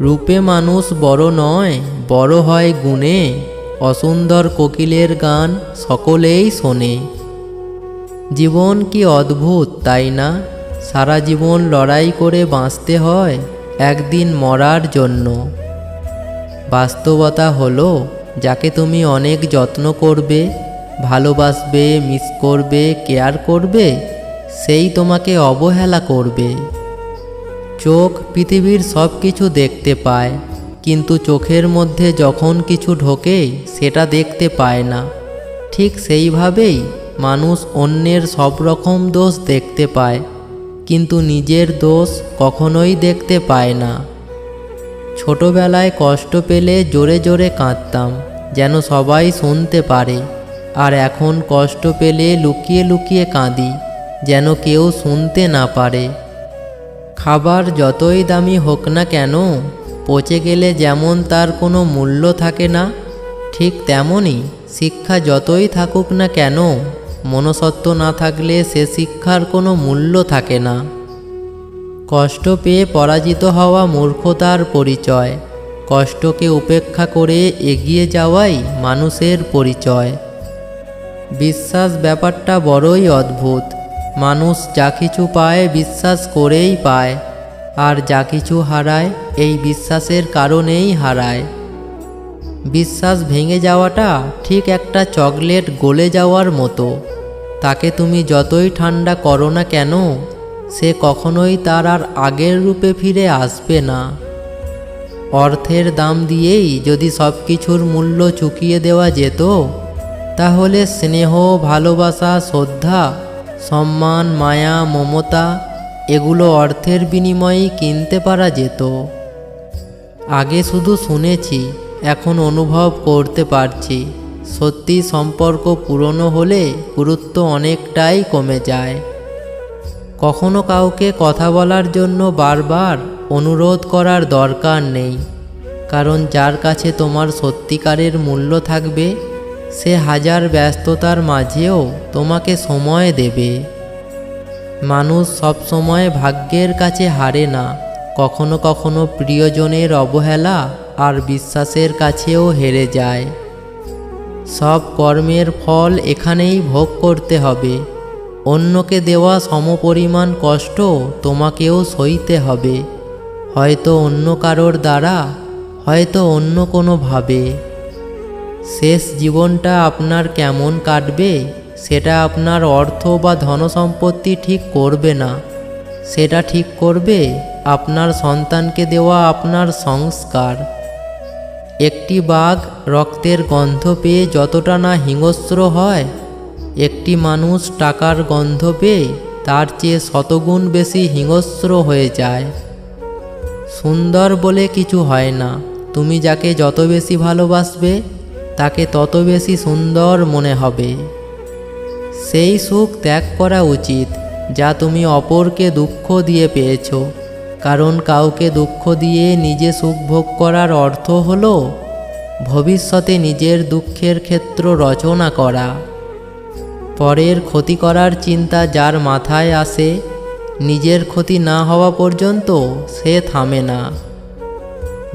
রূপে মানুষ বড় নয়, বড় হয় গুণে। অসুন্দর কোকিলের গান সকলেই শোনে। জীবন কি অদ্ভুত, তাই না? সারা জীবন লড়াই করে বাঁচতে হয় একদিন মরার জন্য। বাস্তবতা হলো, যাকে তুমি অনেক যত্ন করবে, ভালোবাসবে, মিস করবে, কেয়ার করবে, সেই তোমাকে অবহেলা করবে। চোখ পৃথিবীর সব কিছু দেখতে পায়, কিন্তু চোখের মধ্যে যখন কিছু ঢোকে, সেটা দেখতে পায় না। ঠিক সেইভাবেই মানুষ অন্যের সব রকম দোষ দেখতে পায়, কিন্তু নিজের দোষ কখনোই দেখতে পায় না। ছোটবেলায় কষ্ট পেলে জোরে জোরে কাঁদতাম, যেন সবাই শুনতে পারে, আর এখন কষ্ট পেলে লুকিয়ে লুকিয়ে কাঁদি, যেন কেউ শুনতে না পারে। খাবার যতই দামি হোক না কেন, পচে গেলে যেমন তার কোনো মূল্য থাকে না, ঠিক তেমনই শিক্ষা যতই থাকুক না কেন মনসত্ব না থাকলে সে শিক্ষার কোনো মূল্য থাকে না। কষ্ট পেয়ে পরাজিত হওয়া মূর্খতার পরিচয়, কষ্টকে উপেক্ষা করে এগিয়ে যাওয়াই মানুষের পরিচয়। বিশ্বাস ব্যাপারটা বড়ই অদ্ভুত। মানুষ যা কিছু পায় বিশ্বাস করেই পায়, আর যা কিছু হারায় এই বিশ্বাসের কারণেই হারায়। বিশ্বাস ভেঙে যাওয়াটা ঠিক একটা চকলেট গলে যাওয়ার মতো। তাকে তুমি যতই ঠান্ডা করো না কেন, সে কখনোই তার আর আগের রূপে ফিরে আসবে না। অর্থের দাম দিয়েই যদি সব কিছুর মূল্য চুকিয়ে দেওয়া যেত, তাহলে স্নেহ, ভালোবাসা, শ্রদ্ধা সম্মান, মায়া, মমতা, এগুলো অর্থের বিনিময়েই কিনতে পারা যেত। আগে শুধু শুনেছি, এখন অনুভব করতে পারছি। সত্যি সম্পর্ক পুরনো হলে গুরুত্ব অনেকটাই কমে যায়। কখনো কাউকে কথা বলার জন্য বারবার অনুরোধ করার দরকার নেই, কারণ যার কাছে তোমার সত্যিকারের মূল্য থাকবে সে হাজার ব্যস্ততার মাঝেও তোমাকে সময় দেবে। মানুষ সব সময় ভাগ্যের কাছে হারে না। কখনো কখনো প্রিয়জনের অবহেলা আর বিশ্বাসের কাছেও হেরে যায়। সব কর্মের ফল এখানেই ভোগ করতে হবে। অন্যকে দেওয়া সমপরিমাণ কষ্ট তোমাকেও সইতে হবে। হয়তো অন্য কারোর দ্বারা, হয়তো অন্য কোনোভাবে। শেষ জীবনটা আপনার কেমন কাটবে সেটা আপনার অর্থ বা ধনসম্পত্তি ঠিক করবে না। সেটা ঠিক করবে আপনার সন্তানকে দেওয়া আপনার সংস্কার। একটি বাঘ রক্তের গন্ধ পেয়ে যতটা না হিংস্র হয়, একটি মানুষ টাকার গন্ধ পেয়ে তার চেয়ে শতগুণ বেশি হিংস্র হয়ে যায়। সুন্দর বলে কিছু হয় না। তুমি যাকে যত বেশি ভালোবাসবে তাকে তত বেশি সুন্দর মনে হবে। সেই সুখ ত্যাগ করা উচিত, যা তুমি অপরকে দুঃখ দিয়ে পেয়েছ। কারণ কাউকে দুঃখ দিয়ে নিজে সুখ ভোগ করার অর্থ হল ভবিষ্যতে নিজের দুঃখের ক্ষেত্র রচনা করা। পরের ক্ষতি করার চিন্তা যার মাথায় আসে, নিজের ক্ষতি না হওয়া পর্যন্ত সে থামে না।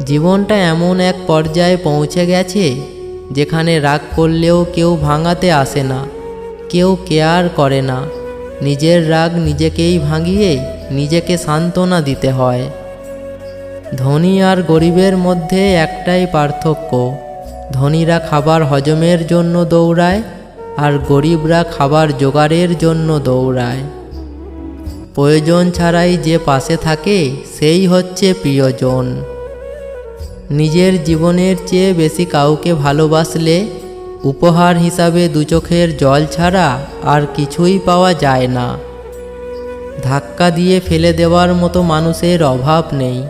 জীবনটা এমন এক পর্যায়ে পৌঁছে গেছে যেখানে রাগ করলেও কেউ ভাঙাতে আসে না, কেউ কেয়ার করে না। নিজের রাগ নিজেকেই ভাঙিয়ে নিজেকে সান্ত্বনা দিতে হয়। ধনী আর গরিবের মধ্যে একটাই পার্থক্য, ধনীরা খাবার হজমের জন্য দৌড়ায় আর গরিবরা খাবার জোগাড়ের জন্য দৌড়ায়। প্রয়োজন ছাড়াই যে পাশে থাকে, সেই হচ্ছে প্রিয়জন। নিজের জীবনের চেয়ে বেশি কাউকে ভালোবাসলে উপহার হিসাবে দু চোখের জল ছাড়া আর কিছুই পাওয়া যায় না। ধাক্কা দিয়ে ফেলে দেওয়ার মতো মানুষের অভাব নেই।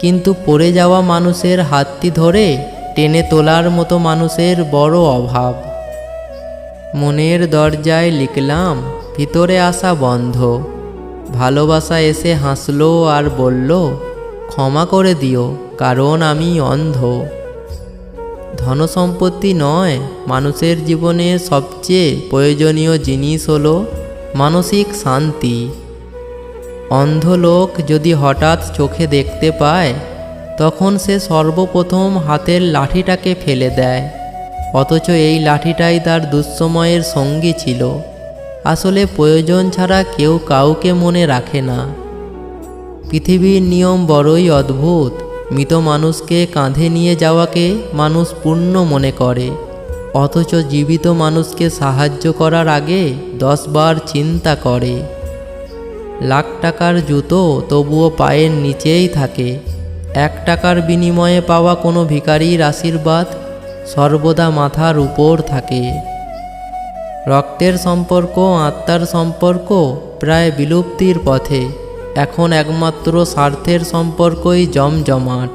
কিন্তু পড়ে যাওয়া মানুষের হাতটি ধরে টেনে তোলার মতো মানুষের বড় অভাব। মনের দরজায় লিখলাম, ভিতরে আসা বন্ধ। ভালোবাসা এসে হাসলো আর বলল, ক্ষমা করে দিও। কারণ আমি অন্ধ। ধনসম্পত্তি নয়, মানুষের জীবনে সবচেয়ে প্রয়োজনীয় জিনিস হলো মানসিক শান্তি। অন্ধ লোক যদি হঠাৎ চোখে দেখতে পায়, তখন সে সর্বপ্রথম হাতের লাঠিটাকে ফেলে দেয়। অথচ এই লাঠিটাই তার দুঃসময়ের সঙ্গী ছিল। আসলে প্রয়োজন ছাড়া কেউ কাউকে মনে রাখে না। পৃথিবীর নিয়ম বড়ই অদ্ভুত। মৃত মানুষকে কাঁধে নিয়ে যাওয়াকে মানুষ পূর্ণ মনে করে। অথচ জীবিত মানুষকে সাহায্য করার আগে দশবার চিন্তা করে। লাখ টাকার জুতো তবুও পায়ের নিচেই থাকে। এক টাকার বিনিময়ে পাওয়া কোনো ভিখারির আশীর্বাদ সর্বদা মাথার উপর থাকে। রক্তের সম্পর্ক, আত্মার সম্পর্ক প্রায় বিলুপ্তির পথে। এখন একমাত্র স্বার্থের সম্পর্কই জমজমাট।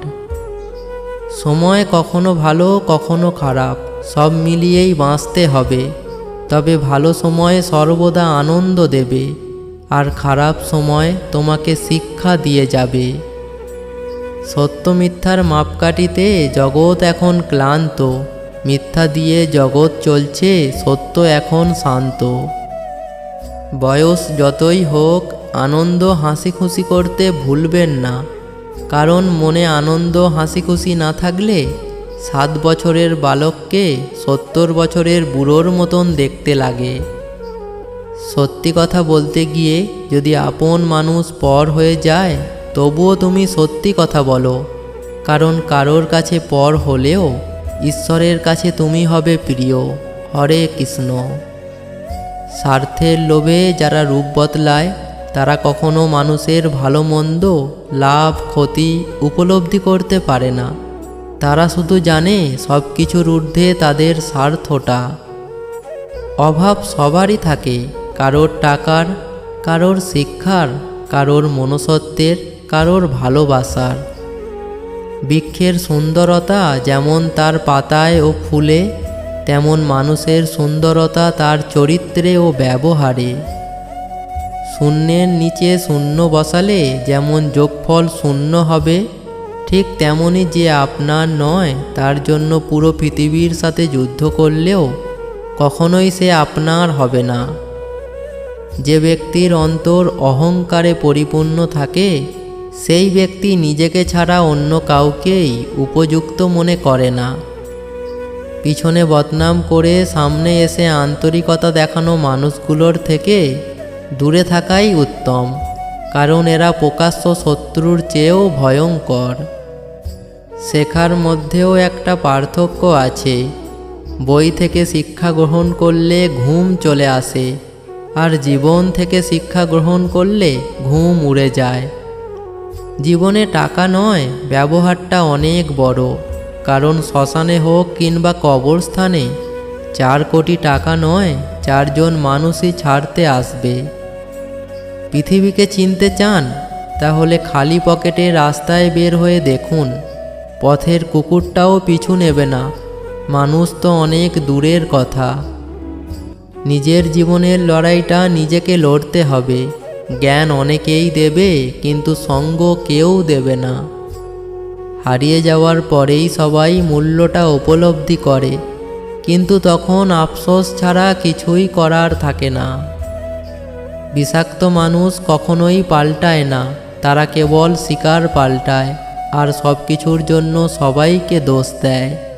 সময় কখনো ভালো, কখনো খারাপ, সব মিলিয়েই বাঁচতে হবে। তবে ভালো সময়ে সর্বদা আনন্দ দেবে, আর খারাপ সময় তোমাকে শিক্ষা দিয়ে যাবে। সত্য মিথ্যার মাপকাঠিতে জগৎ এখন ক্লান্ত, মিথ্যা দিয়ে জগৎ চলছে, সত্য এখন শান্ত। বয়স যতই হোক আনন্দ হাসি খুশি করতে ভুলবেন না। কারণ মনে আনন্দ হাসি খুশি না থাকলে সাত বছরের বালককে সত্তর বছরের বুড়োর মতন দেখতে লাগে। সত্যি কথা বলতে গিয়ে যদি আপন মানুষ পর হয়ে যায়, তবুও তুমি সত্যি কথা বলো। কারণ কারোর কাছে পর হলেও ঈশ্বরের কাছে তুমি হবে প্রিয়। হরে কৃষ্ণ। স্বার্থের লোভে যারা রূপ বদলায় তারা কখনো মানুষের ভালো মন্দ, লাভ, ক্ষতি উপলব্ধি করতে পারে না। তারা শুধু জানে সব কিছুর ঊর্ধ্বে তাদের স্বার্থটা। অভাব সবারই থাকে, কারোর টাকার, কারোর শিক্ষার, কারোর মনসত্বের কারোর ভালোবাসার। বৃক্ষের সুন্দরতা যেমন তার পাতায় ও ফুলে, তেমন মানুষের সুন্দরতা তার চরিত্রে ও ব্যবহারে। শূন্যের নিচে শূন্য বসালে যেমন যোগফল শূন্য হবে, ঠিক তেমনই যে আপনার নয়, তার জন্য পুরো পৃথিবীর সাথে যুদ্ধ করলেও কখনোই সে আপনার হবে না। যে ব্যক্তির অন্তর অহংকারে পরিপূর্ণ থাকে, সেই ব্যক্তি নিজেকে ছাড়া অন্য কাউকেই উপযুক্ত মনে করে না। পিছনে বদনাম করে সামনে এসে আন্তরিকতা দেখানো মানুষগুলোর থেকে দূরে থাকাই উত্তম, কারণ এরা প্রকাশ্য শত্রুর চেয়েও ভয়ঙ্কর। শেখার মধ্যেও একটা পার্থক্য আছে, বই থেকে শিক্ষা গ্রহণ করলে ঘুম চলে আসে, আর জীবন থেকে শিক্ষা গ্রহণ করলে ঘুম উড়ে যায়। জীবনে টাকা নয়, ব্যবহারটা অনেক বড়, কারণ শ্মশানে হোক কিংবা কবরস্থানে চার কোটি টাকা নয়, চারজন মানুষই ছাড়তে আসবে। পৃথিবীকে চিনতে চান? তাহলে খালি পকেটে রাস্তায় বের হয়ে দেখুন। পথের কুকুরটাও পিছু নেবে না। মানুষ তো অনেক দূরের কথা। নিজের জীবনের লড়াইটা নিজেকে লড়তে হবে। জ্ঞান অনেকেই দেবে, কিন্তু সঙ্গ কেউ দেবে না। হারিয়ে যাওয়ার পরেই সবাই মূল্যটা উপলব্ধি করে। কিন্তু তখন আফসোস ছাড়া কিছুই করার থাকে না। বিষাক্ত মানুষ কখনোই পাল্টায় না, তারা কেবল শিকার পাল্টায়, আর সব কিছুর জন্য সবাইকে দোষ দেয়।